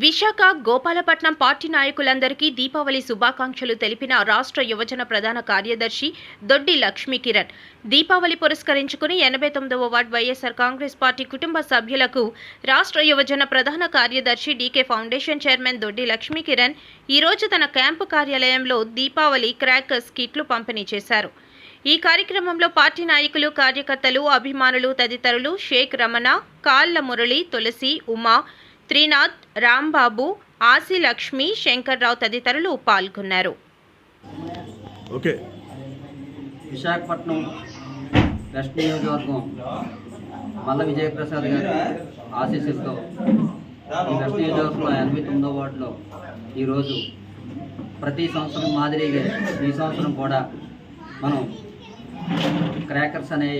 Visakha Gopalapatnam party నాయకులందరికీ దీపావళి శుభాకాంక్షలు తెలిపిన రాష్ట్ర యువజన ప్రధాన కార్యదర్శి దొడ్డి లక్ష్మీ కిరణ్. దీపావళి పురస్కరించుకుని ఎనభై తొమ్మిదవ వార్డ్ వైఎస్ఆర్ కాంగ్రెస్ పార్టీ కుటుంబ సభ్యులకు రాష్ట్ర యువజన ప్రధాన కార్యదర్శి DK foundation chairman Doddi Lakshmi Kiran ఈరోజు తన క్యాంపు కార్యాలయంలో దీపావళి క్రాకర్స్ కిట్లు పంపిణీ చేశారు. ఈ కార్యక్రమంలో పార్టీ నాయకులు కార్యకర్తలు అభిమానులు తదితరులు షేక్ రమణ కాళ్ళ మురళి తులసి ఉమా త్రినాథ్ రాంబాబు ఆసి లక్ష్మి శంకర్రావు తదితరులు పాల్గొన్నారు. ఓకే. విశాఖపట్నం వెస్ట్ నియోజకవర్గం మల్ల విజయప్రసాద్ గారి ఆశీస్సులతో ఈ వెస్ట్ నియోజకవర్గంలో ఎనభై తొమ్మిదో వార్డులో ఈరోజు ప్రతి సంవత్సరం మాదిరిగా ఈ సంవత్సరం కూడా మనం క్రాకర్స్ అనే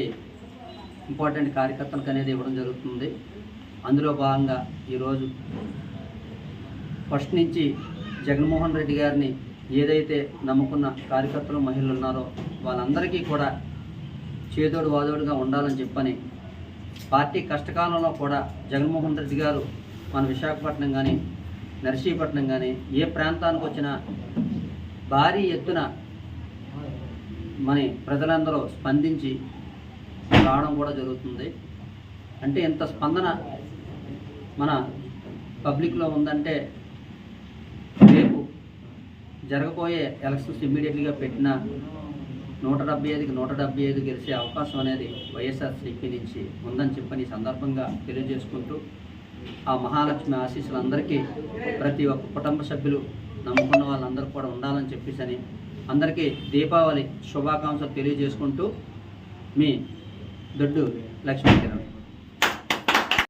ఇంపార్టెంట్ కార్యకర్తలకు అనేది ఇవ్వడం జరుగుతుంది. అందులో భాగంగా ఈరోజు ఫస్ట్ నుంచి జగన్మోహన్ రెడ్డి గారిని ఏదైతే నమ్ముకున్న కార్యకర్తలు మహిళలు ఉన్నారో వాళ్ళందరికీ కూడా చేదోడు వాదోడుగా ఉండాలని చెప్పని పార్టీ కష్టకాలంలో కూడా జగన్మోహన్ రెడ్డి గారు మన విశాఖపట్నం కానీ నర్సీపట్నం కానీ ఏ ప్రాంతానికి వచ్చినా భారీ ఎత్తున మన ప్రజలందరూ స్పందించి రావడం కూడా జరుగుతుంది. అంటే ఇంత స్పందన మన పబ్లిక్లో ఉందంటే రేపు జరగబోయే ఎలక్షన్స్ ఇమ్మీడియట్లీగా పెట్టిన నూట డెబ్బై ఐదుకి నూట డెబ్బై ఐదు గెలిచే అవకాశం అనేది వైఎస్ఆర్సీపీ నుంచి ఉందని చెప్పని సందర్భంగా తెలియజేసుకుంటూ ఆ మహాలక్ష్మి ఆశీస్సులు అందరికీ ప్రతి ఒక్క కుటుంబ సభ్యులు నమ్ముకున్న వాళ్ళందరూ కూడా ఉండాలని చెప్పేసి అని అందరికీ దీపావళి శుభాకాంక్షలు తెలియజేసుకుంటూ మీ దొడ్డు లక్ష్మీకిరణ్